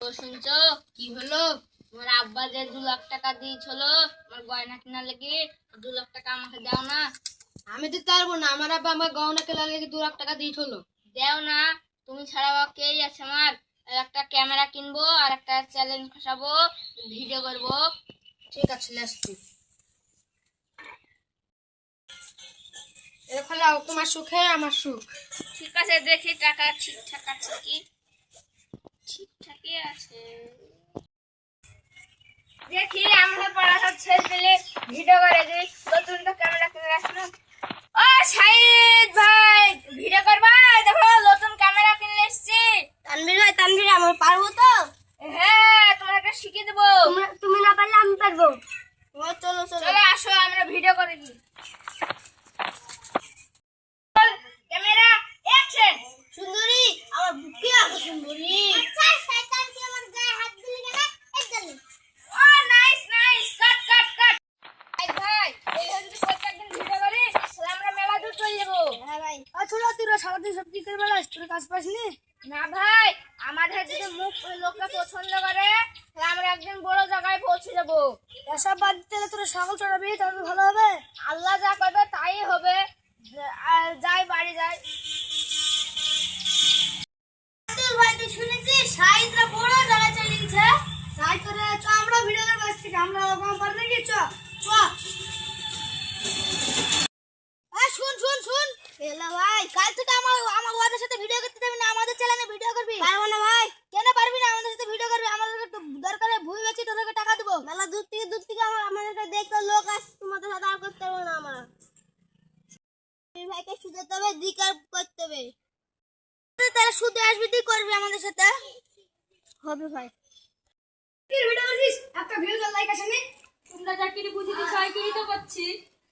শুনছো? কি হলো? তোমার আব্বা যে দু লাখ টাকা দিয়েছিল, আমার গয়না কেনার লেগে দু লাখ টাকা আমাকে দাও না। আমি পারব না, আমার আব্বা আমার গহনা কেনার লেগে দু লাখ টাকা দিয়েছিল। দেও না, তুমি ছাড়া বা কেই আছে আমার? একটা ক্যামেরা কিনবো, আর একটা চ্যালেঞ্জ ফাঁসাবো ভিডিও করব। ঠিক আছে আসছি এরকম তোমার সুখে আমার সুখ। ঠিক আছে, দেখি টাকা ঠিকঠাক আছে কি? ঠিকঠাকই আছে। দেখি আমরা পড়াশোনা ছেড়ে দিলে ভিডিও করে দিই নতুন তো ক্যামেরা কিনে রাখল ও সাইদ ভাই ভিডিও করবা? দেখো নতুন ক্যামেরা কিনে এসেছি। তানভীর ভাই তানভীর আমার পারব তো? হ্যাঁ তোমাকে শিখিয়ে দেবো। তুমি না পারলে আমি পারব চলো চলো চলো আসো আমরা ভিডিও করে দিই ক্যামেরা অ্যাকশন সুন্দরী আমার বুকে আছে সুন্দরী আচ্ছা শয়তান কি আমার গায়ে হাত দিলি কেন একদম ও নাইস নাইস কাট কাট কাট ভাই ভাই এই যদি প্রত্যেকদিন ভিডিও করি তাহলে আমরা করে লোকটা পছন্দ করে আমরা একদিন বড় জায়গায় পৌঁছে যাব এসব বাদ তাহলে ভালো হবে আল্লাহ যা করবে তাই হবে যাই বাড়ি যাই শুনেছিস সাইদরা বড় জায়গায় চলে গেছে করে আমরা ভিডিও করব আজ থেকে আমরা ওরকম পার নাকি চ চ এই শুন শুন শুন এলা ভাই কাল থেকে আমার আমার ওদের সাথে ভিডিও করতে দেবে না আমাদের চ্যানেলে ভিডিও করবি পারব না ভাই কেন পারবি না আমাদের সাথে ভিডিও করবি আমাদের একটু দরকারে ভুই বেচি তোদেরকে টাকা দেবো মেলা দূর থেকে দূর থেকে আমার আমাদেরকে দেখতে লোক আসছে তোমাদের সাথে আর করতে পারব না আমরা ভাইকে সুদাতে হবে দিকার করতে হবে। তারা শুধু আসবে তুই করবে আমাদের সাথে? হবে ভাই। কি ভিডিও করছিস একটা ভিডিও লাইক আসেনি? তোমরা যা কি বুঝি সাইকেলই তো করছি।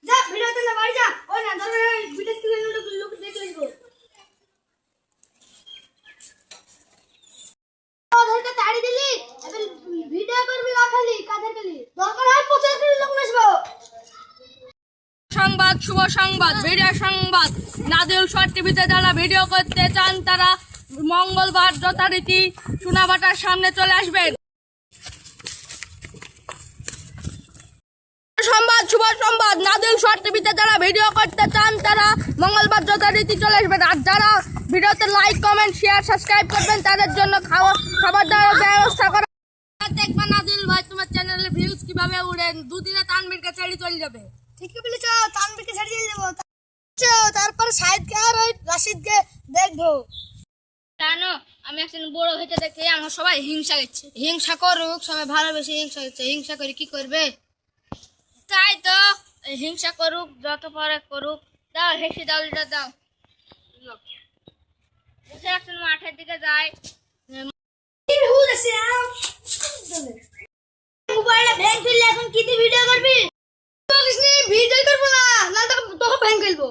যা ভিডিও চল বাড়ি যা ওই না ধর ভিডিও থেকে লোক লোক দেখে আসব ওদেরকে তাড়ি দিলি এবার ভিডিও করবি না খালি কাদের খালি দরকার হয় পঞ্চাশ কেজি লোক আসব সংবাদ, শুভ সংবাদ, ভিডিও সংবাদ। নাদিল শর্ট টিভিতে যারা ভিডিও করতে চান, তারা মঙ্গলবার যথারীতি চুনাবাটার সামনে চলে আসবেন সংবাদ, শুভ সংবাদ। টিভিতে যারা ভিডিও করতে চান, তারা মঙ্গলবার যথারীতি চলে আসবেন। আর যারা ভিডিওতে লাইক কমেন্ট শেয়ার সাবস্ক্রাইব করবেন, তাদের জন্য খাওয়া, খাবার দাবার ব্যবস্থা করা। দেখবা নাদিল ভাই, তোমার ভিউজ কীভাবে উড়েন? দুদিনে তানবীরকে ছেড়ে চলে যাবে। ঠিকই বলেছ তানবিকে ছাড়িয়ে দেবো। তারপরে সাইদকে আর ওই রাশিদকে দেখব। জানো আমি একদিন বড় হইতে দেখে আমার সবাই হিংসা গেছে হিংসা করুক সবাই ভালোবেসে হিংসা করছে। হিংসা করে কি করবে? তাই তো হিংসা করুক যত পারে করুক। দাও হেসে দাও এটা দাও। এসে একজন মাঠের দিকে যায়। মোবাইলে ভ্যাং ফেললে এখন কি ভিডিও করবি? ভিডিও করব না না তোকে তোকে ফেলব